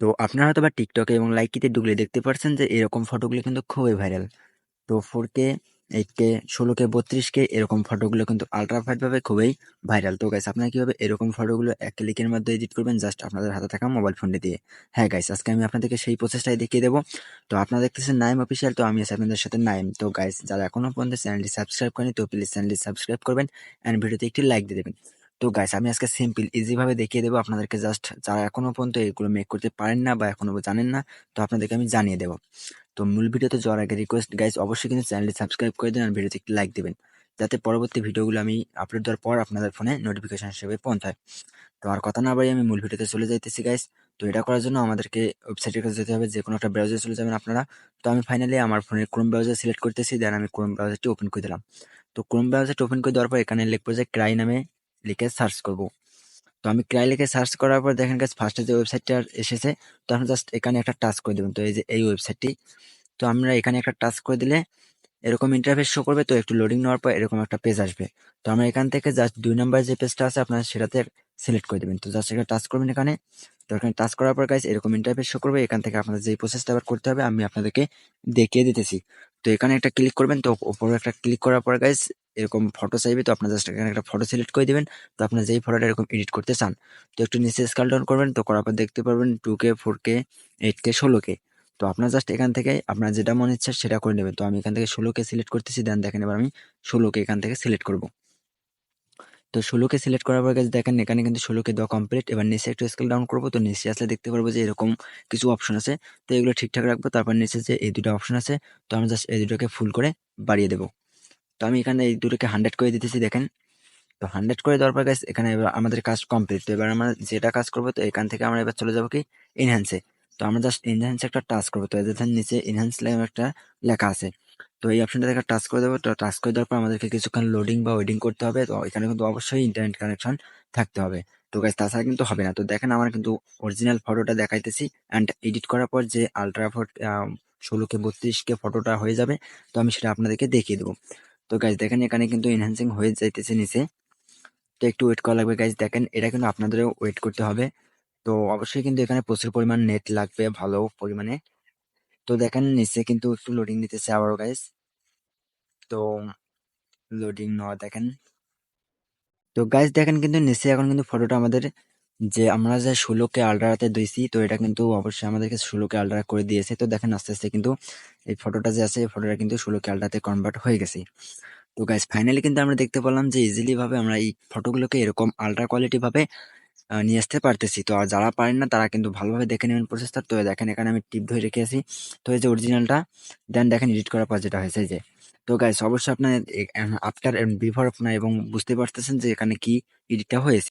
তো আপনারা হয়তো বা টিকটকে এবং লাইকিতে ঢুকলে দেখতে পারছেন যে এরকম ফটোগুলো কিন্তু খুবই ভাইরাল তো ফোর কে এইট কে ষোলো কে বত্রিশ কে এরকম ফটোগুলো কিন্তু আলট্রা ফাইট খুবই ভাইরাল তো গাইস আপনারা কীভাবে এরকম ফটোগুলো এক ক্লিকের মধ্যে এডিট করবেন? জাস্ট আপনাদের হাতে থাকা মোবাইল ফোনটি দিয়ে। হ্যাঁ গাইস আজকে আমি আপনাদেরকে সেই প্রসেসটাই দেখিয়ে দেবো। তো আপনারা দেখতেছেন নাইম অফিসিয়াল তো আমি আছি আপনাদের সাথে নাইম তো গাইস যারা এখনও পর্যন্ত চ্যানেলটি সাবস্ক্রাইব করেনি, তো প্লিজ চ্যানেলটি সাবস্ক্রাইব করবেন অ্যান্ড ভিডিওতে একটি লাইক দিয়ে দেবেন। তো গাইস আমি আজকে সিম্পল ইজি ভাবে দেখিয়ে দেবো আপনাদেরকে জাস্ট যারা এখনও পর্যন্ত এগুলো মেক করতে পারেন না বা এখনও জানেন না, তো আপনাদেরকে আমি জানিয়ে দেবো। তো মূল ভিডিওতে যাওয়ার আগে রিকোয়েস্ট গাইস অবশ্যই কিন্তু চ্যানেলটি সাবস্ক্রাইব করে দিন আর ভিডিওতে একটি লাইক দেবেন, যাতে পরবর্তী ভিডিওগুলো আমি আপলোড দেওয়ার পর আপনাদের ফোনে নোটিফিকেশন হিসেবে পৌঁছায়। তো আর কথা না বাড়ি আমি মূল ভিডিওতে চলে যাইতেছি গাইস তো এটা করার জন্য আমাদেরকে ওয়েবসাইটের কাছে যেতে হবে যে কোনো একটা ব্রাউজারে চলে যাবেন আপনারা। তো আমি ফাইনালি আমার ফোনের ক্রোম ব্রাউজার সিলেক্ট করতেছি দেন আমি ক্রোম ব্রাউজারটি ওপেন করে দিলাম। তো ক্রোম ব্রাউজারটি ওপেন করে দেওয়ার পর এখানে লিখব যে ক্রাই নামে লিখে সার্চ করব। তো আমি ক্রাই লিখে সার্চ করার পর দেখেন গাছ ফার্স্টে যে ওয়েবসাইটটা এসেছে, তো আপনি জাস্ট এখানে একটা টাচ করে দেবেন তো এই যে এই ওয়েবসাইটটি তো আমরা এখানে একটা টাচ করে দিলে এরকম ইন্টারফেস শো করবে, তো একটু লোডিং নেওয়ার পর এরকম একটা পেজ আসবে। তো আমরা এখান থেকে জাস্ট দুই নাম্বার যে পেজটা আছে, আপনার সেটাতে সিলেক্ট করে দেবেন। তো জাস্ট এখানে টাচ করবেন এখানে। তো এখানে টাচ করার পর গাইজ এরকম ইন্টারফেস শো করবে। এখান থেকে আপনাদের যে প্রসেসটা আবার করতে হবে, আমি আপনাদেরকে দেখিয়ে দিতেছি। তো এখানে একটা ক্লিক করবেন, তো ওপরে একটা ক্লিক করার পর গাইজ এরকম ফটো চাইবে, তো আপনার জাস্ট এখানে একটা ফটো সিলেক্ট করে দেবেন। তো আপনার যেই ফটোটা এরকম এডিট করতে চান, তো একটু নিচে স্কাল ডাউন করবেন, তো করার পর দেখতে পারবেন two K four K eight K ষোলো কে তো আপনার জাস্ট এখান থেকে আপনার যেটা মনে ইচ্ছা সেটা করে নেবেন। তো আমি এখান থেকে ষোলো কে সিলেক্ট করতেছি দেন দেখেন এবার আমি ষোলো কে এখান থেকে সিলেক্ট করব। তো ষোলোকে সিলেক্ট করার পর গেছে দেখেন এখানে কিন্তু ষোলোকে দেওয়া কমপ্লিট এবার নিচে একটু স্কেল ডাউন করব তো নিচে আসলে দেখতে পারব যে এরকম কিছু অপশন আছে। তো এগুলো ঠিকঠাক রাখব, তারপর নিচে যে এই দুটো অপশন আছে, তো আমি জাস্ট এই দুটোকে ফুল করে বাড়িয়ে দেবো। তো আমি এখানে এই দুটোকে হান্ড্রেড করে দিতেছি, দেখেন। তো হান্ড্রেড করে দেওয়ার পর গাছ এখানে এবার আমাদের কাজ কমপ্লিট তো এবার আমরা যেটা কাজ করব, তো এখান থেকে আমরা এবার চলে যাব কি? এনহ্যান্সে তো আমরা জাস্ট এনহ্যান্স একটা টাচ করব। তো এদের নিচে এনহ্যান্স লেগে একটা লেখা আছে। তো এই অপশনটা থেকে টাচ করে দেবো। তো টাচ করে দেওয়ার পর আমাদেরকে কিছুক্ষণ লোডিং বা ওয়েডিং করতে হবে। তো এখানে কিন্তু অবশ্যই ইন্টারনেট কানেকশন থাকতে হবে। তো গাছ তাছাড়া কিন্তু হবে না। তো দেখেন আমার কিন্তু অরিজিনাল ফটোটা দেখাইতেছি অ্যান্ড এডিট করার পর যে আলট্রা ফটো ষোলোকে বত্রিশকে ফটোটা হয়ে যাবে, তো আমি সেটা আপনাদেরকে দেখিয়ে দেবো। তো গাছ দেখেন এখানে কিন্তু এনহ্যান্সিং হয়ে যাইতেছে নিচে। তো একটু ওয়েট করা লাগবে গাইজ দেখেন এটা কিন্তু আপনাদেরও ওয়েট করতে হবে। তো অবশ্যই কিন্তু এখানে প্রচুর পরিমাণ নেট লাগবে, ভালো পরিমাণে। তো দেখেন, নিচে কিন্তু একটু লোডিং দিতেছে আবারও গাইস তো লোডিং নেওয়া দেখেন। তো গাইস দেখেন কিন্তু নিচে এখন কিন্তু ফটোটা আমাদের যে আমরা যে ষোলোকে আল্ট্রাতে দিয়েছি, তো এটা কিন্তু অবশ্যই আমাদেরকে ষোলোকে আল্ট্রা করে দিয়েছে। তো দেখেন, আস্তে আস্তে কিন্তু এই ফটোটা যে আছে, এই ফটোটা কিন্তু ষোলোকে আল্ট্রাতে কনভার্ট হয়ে গেছে। তো গাইস ফাইনালি কিন্তু আমরা দেখতে পেলাম যে ইজিলিভাবে আমরা এই ফটোগুলোকে এরকম আল্ট্রা কোয়ালিটি ভাবে নিয়ে আসতে পারতেছি। তো আর যারা পারেন না, তারা কিন্তু ভালোভাবে দেখে নেবেন প্রসেসটা তো দেখেন, এখানে আমি টিপ ধরে রেখে আছি তো এই যে অরিজিনালটা দেন দেখেন এডিট করার পর যেটা হয়েছে যে। তো গাইস অবশ্যই আপনার আফটার বিফোর আপনার এবং বুঝতে পারতেছেন যে এখানে কি এডিটটা হয়েছে।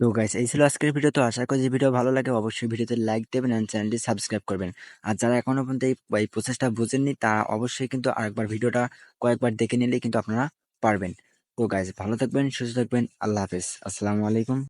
তো গাইস এই ছিল আজকের ভিডিও তো আশা করি ভিডিও ভালো লাগে, অবশ্যই ভিডিওতে লাইক দেবেন অ্যান্ড চ্যানেলটি সাবস্ক্রাইব করবেন। আর যারা এখনও পর্যন্ত এই প্রসেসটা বুঝেননি, তারা অবশ্যই কিন্তু আরেকবার ভিডিওটা কয়েকবার দেখে নিলে কিন্তু আপনারা পারবেন। তো গাইজ ভালো থাকবেন, সুস্থ থাকবেন, আল্লাহ হাফেজ। আসসালামু আলাইকুম।